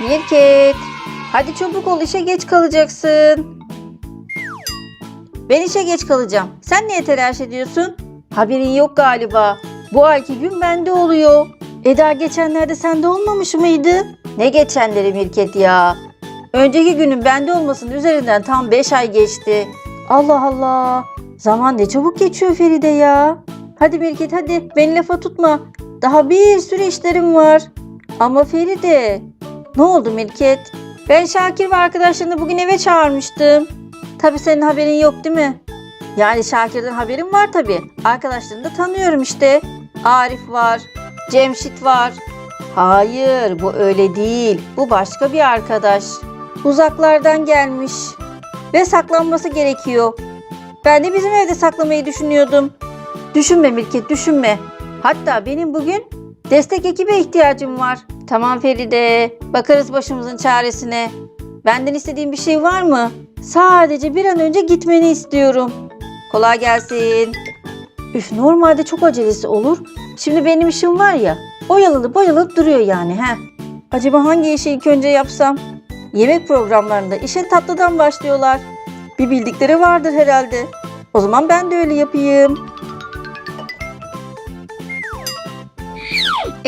Mirket. Hadi çabuk ol işe geç kalacaksın. Ben işe geç kalacağım. Sen niye telaş ediyorsun? Haberin yok galiba. Bu ayki gün bende oluyor. Eda geçenlerde sende olmamış mıydı? Ne geçenleri Mirket ya? Önceki günün bende olmasının üzerinden tam 5 ay geçti. Allah Allah. Zaman ne çabuk geçiyor Feride ya. Hadi Mirket hadi beni lafa tutma. Daha bir sürü işlerim var. Ama Feride. Ne oldu Mirket? Ben Şakir ve arkadaşlarını bugün eve çağırmıştım. Tabii senin haberin yok değil mi? Yani Şakir'den haberim var tabii. Arkadaşlarını da tanıyorum işte. Arif var, Cemşit var. Hayır bu öyle değil. Bu başka bir arkadaş. Uzaklardan gelmiş. Ve saklanması gerekiyor. Ben de bizim evde saklamayı düşünüyordum. Düşünme Mirket düşünme. Hatta benim bugün destek ekibe ihtiyacım var. Tamam Feride. Bakarız başımızın çaresine. Benden istediğin bir şey var mı? Sadece bir an önce gitmeni istiyorum. Kolay gelsin. Üf normalde çok acelesi olur. Şimdi benim işim var ya. Oyalanıp oyalanıp duruyor yani he. Acaba hangi işi ilk önce yapsam? Yemek programlarında işe tatlıdan başlıyorlar. Bir bildikleri vardır herhalde. O zaman ben de öyle yapayım.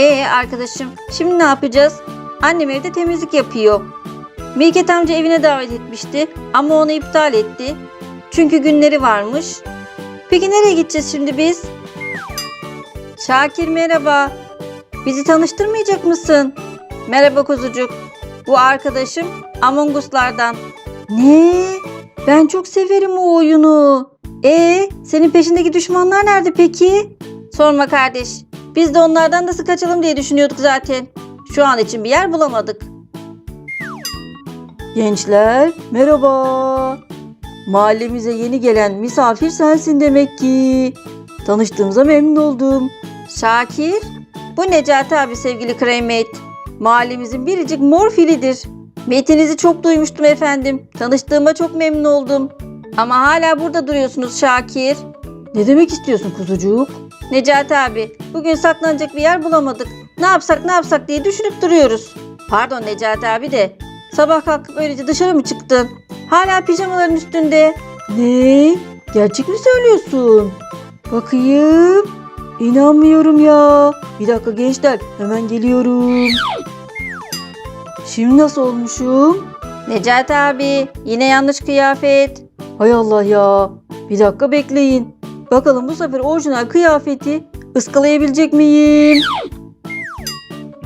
Ee arkadaşım şimdi ne yapacağız? Annem evde temizlik yapıyor. Mirket amca evine davet etmişti ama onu iptal etti. Çünkü günleri varmış. Peki nereye gideceğiz şimdi biz? Şakir merhaba. Bizi tanıştırmayacak mısın? Merhaba kuzucuk. Bu arkadaşım Among Us'lardan. Ne? Ben çok severim o oyunu. E, senin peşindeki düşmanlar nerede peki? Sorma kardeş. Biz de onlardan nasıl kaçalım diye düşünüyorduk zaten. Şu an için bir yer bulamadık. Gençler, merhaba. Mahallemize yeni gelen misafir sensin demek ki. Tanıştığımıza memnun oldum. Şakir, bu Necati abi sevgili Cremate. Mahallemizin biricik mor filidir. Metinizi çok duymuştum efendim. Tanıştığıma çok memnun oldum. Ama hala burada duruyorsunuz Şakir. Ne demek istiyorsun kuzucuk? Necati abi, bugün saklanacak bir yer bulamadık. Ne yapsak ne yapsak diye düşünüp duruyoruz. Pardon Necati abi de sabah kalkıp öylece dışarı mı çıktın? Hala pijamaların üstünde. Ne? Gerçek mi söylüyorsun? Bakayım. İnanmıyorum ya. Bir dakika gençler hemen geliyorum. Şimdi nasıl olmuşum? Necati abi yine yanlış kıyafet. Hay Allah ya. Bir dakika bekleyin. Bakalım bu sefer orijinal kıyafeti ıskalayabilecek miyim?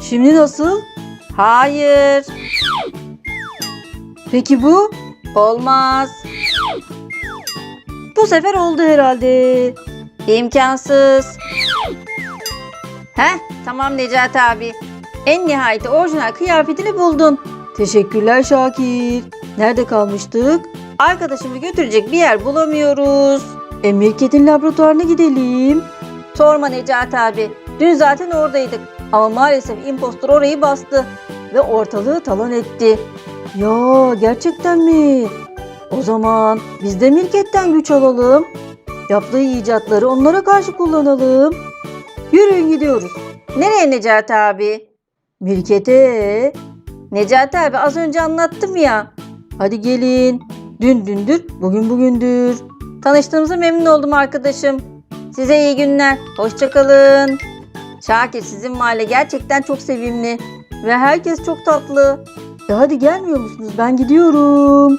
Şimdi nasıl? Hayır. Peki bu? Olmaz. Bu sefer oldu herhalde. İmkansız. Heh tamam Necati abi. En nihayet orijinal kıyafetini buldun. Teşekkürler Şakir. Nerede kalmıştık? Arkadaşımı götürecek bir yer bulamıyoruz. E Mirket'in laboratuvarına gidelim. Sorma Necati abi. Dün zaten oradaydık. Ama maalesef impostor orayı bastı. Ve ortalığı talan etti. Ya gerçekten mi? O zaman biz de Mirket'ten güç alalım. Yaptığı icatları onlara karşı kullanalım. Yürüyün gidiyoruz. Nereye Necati abi? Mirket'e. Necati abi az önce anlattım ya. Hadi gelin. Dün dündür, bugün bugündür. Tanıştığımıza memnun oldum arkadaşım. Size iyi günler. Hoşçakalın. Şakir sizin mahalle gerçekten çok sevimli. Ve herkes çok tatlı. E hadi gelmiyor musunuz? Ben gidiyorum.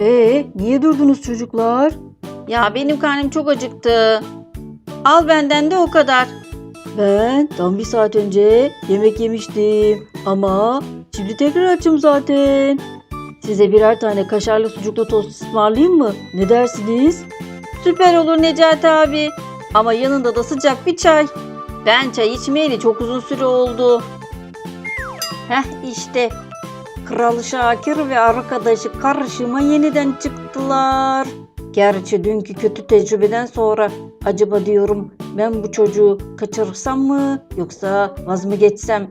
Ee, niye durdunuz çocuklar? Ya benim karnım çok acıktı. Al benden de o kadar. Ben tam bir saat önce yemek yemiştim. Ama şimdi tekrar açım zaten. Size birer tane kaşarlı sucuklu tost ısmarlayayım mı? Ne dersiniz? Süper olur Necati abi. Ama yanında da sıcak bir çay. Ben çay içmeyeli çok uzun süre oldu. Heh işte. Kral Şakir ve arkadaşı karşıma yeniden çıktılar. Gerçi dünkü kötü tecrübeden sonra acaba diyorum ben bu çocuğu kaçırırsam mı yoksa vaz mı geçsem?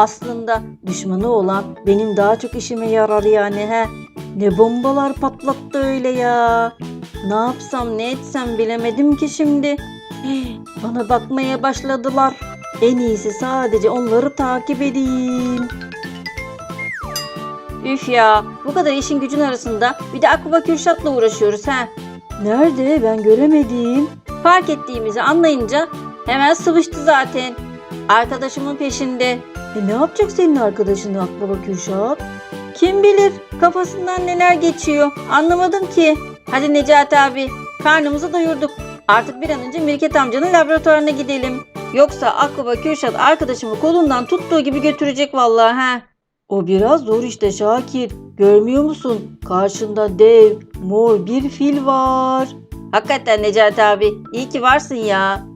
Aslında düşmanı olan benim daha çok işime yarar yani he. Ne bombalar patlattı öyle ya. Ne yapsam ne etsem bilemedim ki şimdi. Bana bakmaya başladılar. En iyisi sadece onları takip edeyim. Üf ya bu kadar işin gücün arasında bir de Akbaba Kürşat'la uğraşıyoruz ha. Nerede ben göremedim. Fark ettiğimizi anlayınca hemen sıvıştı zaten. Arkadaşımın peşinde. E ne yapacak senin arkadaşın Akbaba Kürşat? Kim bilir kafasından neler geçiyor anlamadım ki. Hadi Necati abi karnımızı doyurduk. Artık bir an önce Mirket amcanın laboratuvarına gidelim. Yoksa Akbaba Kürşat arkadaşımı kolundan tuttuğu gibi götürecek vallahi ha. O biraz zor işte Şakir. Görmüyor musun? Karşında dev, mor bir fil var. Hakikaten Necati abi. iyi ki varsın ya.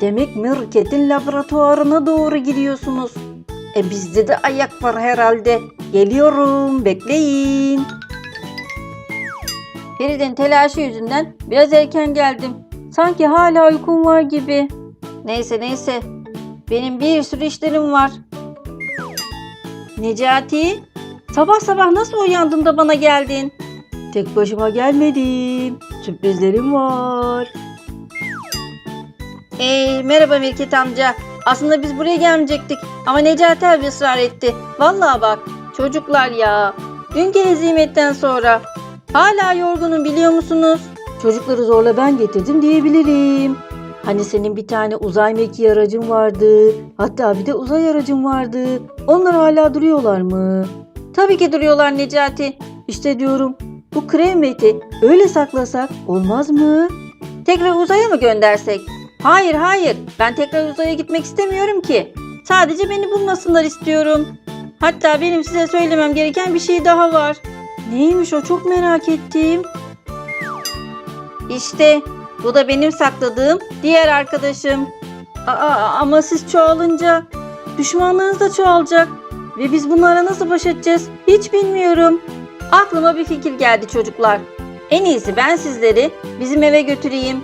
Demek Mirket'in laboratuvarına doğru gidiyorsunuz. E bizde de ayak var herhalde. Geliyorum, bekleyin. Feride'nin telaşı yüzünden biraz erken geldim. Sanki hala uykum var gibi. Neyse neyse. Benim bir sürü işlerim var. Necati, sabah sabah nasıl uyandın da bana geldin? Tek başıma gelmedim. Sürprizlerim var. Ee, merhaba Mirket amca. Aslında biz buraya gelmeyecektik ama Necati abi ısrar etti. Vallahi bak çocuklar ya. Dünkü hezimetten sonra hala yorgunum biliyor musunuz? Çocukları zorla ben getirdim diyebilirim. Hani senin bir tane uzay mekiği aracın vardı. Hatta bir de uzay aracın vardı. Onlar hala duruyorlar mı? Tabii ki duruyorlar Necati. İşte diyorum bu kremeti öyle saklasak olmaz mı? Tekrar uzaya mı göndersek? Hayır hayır ben tekrar uzaya gitmek istemiyorum ki. Sadece beni bulmasınlar istiyorum. Hatta benim size söylemem gereken bir şey daha var. Neymiş o çok merak ettim. İşte bu da benim sakladığım diğer arkadaşım. Aa, ama siz çoğalınca düşmanlarınız da çoğalacak. Ve biz bunlara nasıl baş edeceğiz hiç bilmiyorum. Aklıma bir fikir geldi çocuklar. En iyisi ben sizleri bizim eve götüreyim.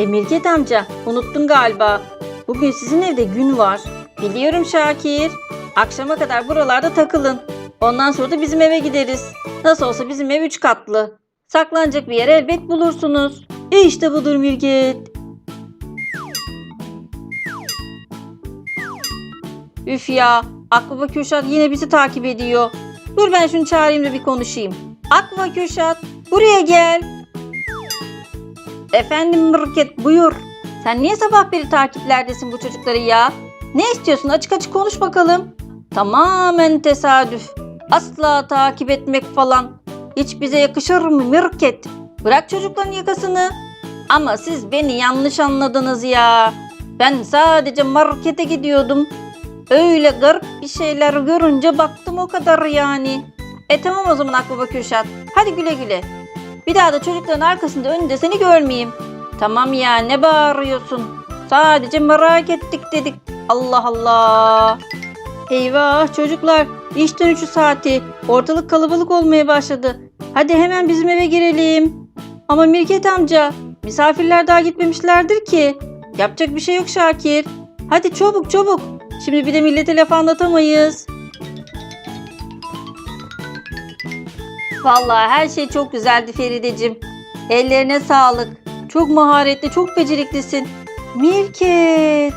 E Mirket amca unuttun galiba. Bugün sizin evde gün var. Biliyorum Şakir. Akşama kadar buralarda takılın. Ondan sonra da bizim eve gideriz. Nasıl olsa bizim ev üç katlı. Saklanacak bir yer elbet bulursunuz. E işte budur Mirket. Üf ya. Akbaba Kürşat yine bizi takip ediyor. Dur ben şunu çağırayım da bir konuşayım. Akbaba Kürşat buraya gel. Efendim Mirket buyur. Sen niye sabah beri takiplerdesin bu çocukları ya? Ne istiyorsun açık açık konuş bakalım. Tamamen tesadüf. Asla takip etmek falan. Hiç bize yakışır mı Mirket? Bırak çocukların yakasını. Ama siz beni yanlış anladınız ya. Ben sadece markete gidiyordum. Öyle garip bir şeyler görünce baktım o kadar yani. E tamam o zaman Akbaba Kürşat. Hadi güle güle. Bir daha da çocukların arkasında önünde seni görmeyeyim. Tamam ya ne bağırıyorsun? Sadece merak ettik dedik. Allah Allah. Eyvah çocuklar iş dönüşü saati. Ortalık kalabalık olmaya başladı. Hadi hemen bizim eve girelim. Ama Mirket amca misafirler daha gitmemişlerdir ki. Yapacak bir şey yok Şakir. Hadi çabuk çabuk. Şimdi bir de millete laf anlatamayız. Vallahi her şey çok güzeldi Feridecim. Ellerine sağlık. Çok maharetli, çok beceriklisin. Mirket.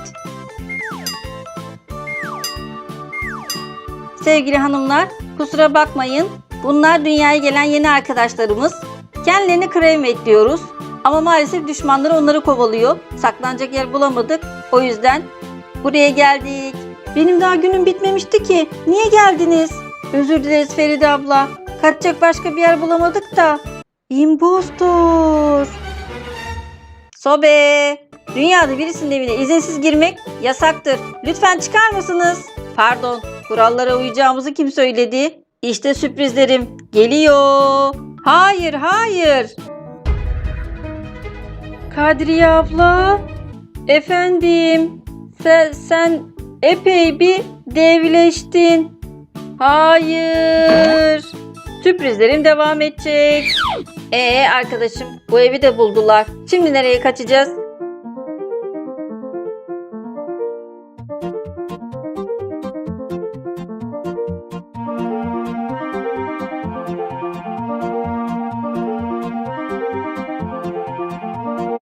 Sevgili hanımlar, kusura bakmayın. Bunlar dünyaya gelen yeni arkadaşlarımız. Kendilerini krem bekliyoruz. Ama maalesef düşmanları onları kovalıyor. Saklanacak yer bulamadık. O yüzden buraya geldik. Benim daha günüm bitmemişti ki. Niye geldiniz? Özür dileriz Feride abla. Kaçacak başka bir yer bulamadık da. İmpostor. Sobe. Dünyada birisinin evine izinsiz girmek yasaktır. Lütfen çıkar mısınız? Pardon. Kurallara uyacağımızı kim söyledi? İşte sürprizlerim geliyor. Hayır, hayır. Kadriye abla. Efendim. Sen, sen epey bir devleştin. Hayır. Sürprizlerim devam edecek. Ee arkadaşım bu evi de buldular. Şimdi nereye kaçacağız?